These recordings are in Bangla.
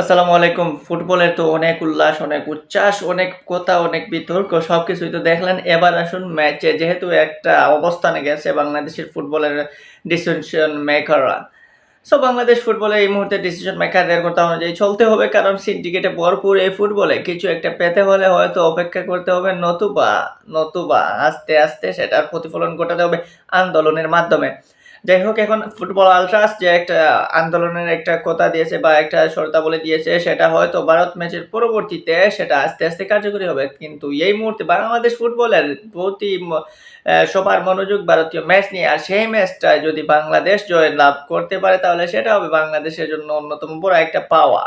আসসালামু আলাইকুম। ফুটবলের তো অনেক উল্লাস, অনেক উচ্ছ্বাস, অনেক কথা, অনেক বিতর্ক সব কিছুই তো দেখলেন। এবার আসুন ম্যাচে। যেহেতু একটা অবস্থানে গেছে বাংলাদেশের ফুটবলের ডিসিশন মেকাররা সো বাংলাদেশ ফুটবলে এই মুহূর্তে ডিসিশন মেকারদের কথা অনুযায়ী চলতে হবে, কারণ সিন্ডিকেটে ভরপুর এই ফুটবলে। কিছু একটা পেতে হলে হয়তো অপেক্ষা করতে হবে, নতুবা নতুবা আস্তে আস্তে সেটার প্রতিফলন ঘটাতে হবে আন্দোলনের মাধ্যমে। যাই হোক এখন ফুটবল আলট্রাস যে একটা আন্দোলনের একটা কথা দিয়েছে বা একটা শর্তাবলী দিয়েছে, সেটা হয়তো ভারত ম্যাচের পরবর্তীতে সেটা আস্তে আস্তে কার্যকরী হবে। কিন্তু এই মুহূর্তে বাংলাদেশ ফুটবলের প্রতি সবার মনোযোগ ভারতীয় ম্যাচ নিয়ে। আর সেই ম্যাচটা যদি বাংলাদেশ জয় লাভ করতে পারে, তাহলে সেটা হবে বাংলাদেশের জন্য অন্যতম বড় একটা পাওয়া।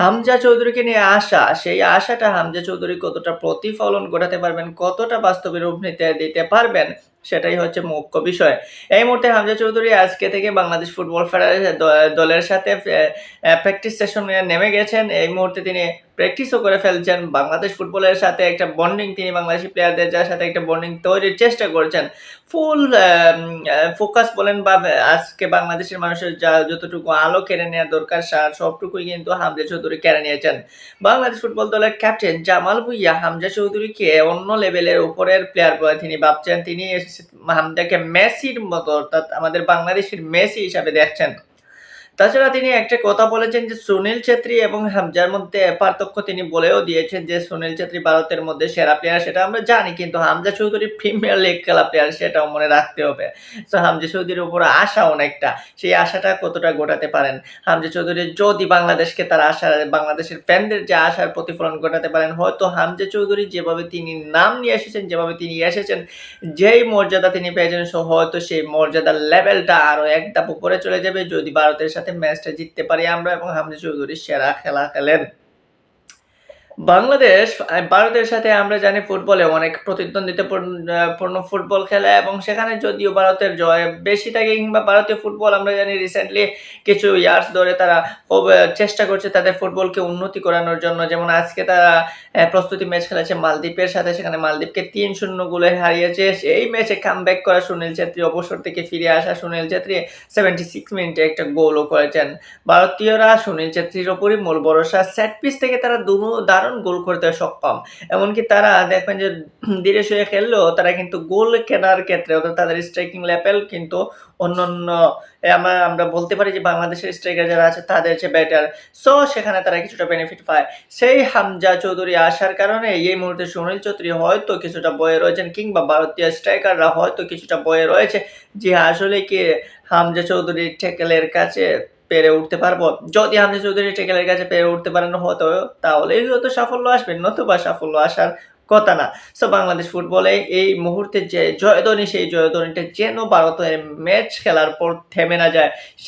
হামজা চৌধুরীকে নিয়ে আশা, সেই আশাটা হামজা চৌধুরী কতটা প্রতিফলন ঘটাতে পারবেন, কতটা বাস্তবে রূপ দিতে পারবেন সেটাই হচ্ছে মুখ্য বিষয়। এই মুহূর্তে হামজা চৌধুরী আজকে থেকে বাংলাদেশ ফুটবল ফেডারেশন দলের সাথে প্র্যাকটিস সেশনে নেমে গেছেন। এই মুহূর্তে তিনি প্র্যাকটিসও করে ফেলছেন। বাংলাদেশ ফুটবলের সাথে একটা বন্ডিং তিনি বাংলাদেশি প্লেয়ারদের যার সাথে একটা বন্ডিং তৈরির চেষ্টা করছেন। ফুল ফোকাস বলেন বা আজকে বাংলাদেশের মানুষের যা যতটুকু আলো কেড়ে নেওয়া দরকার, সা- সবটুকুই কিন্তু হামজা চৌধুরী কেড়ে নিয়েছেন। বাংলাদেশ ফুটবল দলের ক্যাপ্টেন জামাল ভুইয়া হামজা চৌধুরীকে অন্য লেভেলের উপরের প্লেয়ার বলে তিনি ভাবছেন। তিনি হামজাকে মেসির মতো অর্থাৎ আমাদের বাংলাদেশের মেসি হিসাবে দেখছেন। তাছাড়া তিনি একটা কথা বলেছেন যে সুনীল ছেত্রী এবং হামজার মধ্যে পার্থক্য তিনি বলেও দিয়েছেন যে সুনীল ছেত্রী ভারতের মধ্যে সেরা প্লেয়ার সেটা আমরা জানি, কিন্তু হামজা চৌধুরী প্রিমিয়ার লিগ খেলা প্লেয়ার সেটাও মনে রাখতে হবে। তো হামজা চৌধুরীর উপর আশা অনেকটা, সেই আশাটা কতটা গোটাতে পারেন? হামজা চৌধুরী যদি বাংলাদেশকে তার আশা, বাংলাদেশের ফ্যানদের যে আশার প্রতিফলন ঘটাতে পারেন, হয়তো হামজা চৌধুরী যেভাবে তিনি নাম নিয়ে এসেছেন, যেভাবে তিনি এসেছেন, যেই মর্যাদা তিনি পেয়েছেন, সো হয়তো সেই মর্যাদার লেভেলটা আরও এক ধাপ উপরে চলে যাবে, যদি ভারতের সাথে ম্যাচটা জিততে পারি আমরা এবং হামজা চৌধুরী সেরা খেলা খেলেন। বাংলাদেশ ভারতের সাথে আমরা জানি ফুটবলে অনেক প্রতিদ্বন্দ্বিতাপূর্ণ ফুটবল খেলে এবং সেখানে যদিও ভারতের জয় বেশি থাকে কিংবা ভারতীয় ফুটবল আমরা জানি রিসেন্টলি কিছু ইয়ার্স ধরে তারা চেষ্টা করছে তাদের ফুটবলকে উন্নতি করানোর জন্য। যেমন আজকে তারা প্রস্তুতি ম্যাচ খেলেছে মালদ্বীপের সাথে, সেখানে মালদ্বীপকে তিন শূন্য গোলে হারিয়েছে। সেই ম্যাচে কাম ব্যাক করা সুনীল ছেত্রী, অবসর থেকে ফিরে আসা সুনীল ছেত্রী সেভেন্টি সিক্স মিনিটে একটা গোলও করেছেন। ভারতীয়রা সুনীল ছেত্রীর ওপরই মূল ভরসা। সেট পিস থেকে তারা দুনো, দারুণ গোল করতে সক্ষম। এমনকি তারা দেখবেন যে ধীরে সুয়ে খেললেও তারা কিন্তু গোল কেনার ক্ষেত্রে অর্থাৎ তাদের স্ট্রাইকিং লেভেল কিন্তু অন্য অন্য আমরা বলতে পারি যে বাংলাদেশের স্ট্রাইকার যারা আছে তাদের চেয়ে বেটার সো সেখানে তারা কিছুটা বেনিফিট পায়। সেই হামজা চৌধুরী আসার কারণে এই মুহূর্তে সুনীল চৌধুরী হয়তো কিছুটা বয়ে রয়েছেন কিংবা ভারতীয় স্ট্রাইকাররা হয়তো কিছুটা বয়ে রয়েছে। যে আসলে কি হামজা চৌধুরীর ঠেকেলের কাছে পেরে উঠতে পারব। যদি হামজা চৌধুরী টেকেলের কাছে পেরে উঠতে পারেন হতো তাহলেই হয়তো সাফল্য আসবে, নতুবা সাফল্য আসার কথা না। সো বাংলাদেশ ফুটবলে এই মুহূর্তে যে জয়ধ্বনি, সেই জয়ধ্বনিটা যেন ভারতের ম্যাচ খেলার পর থেমে না যায়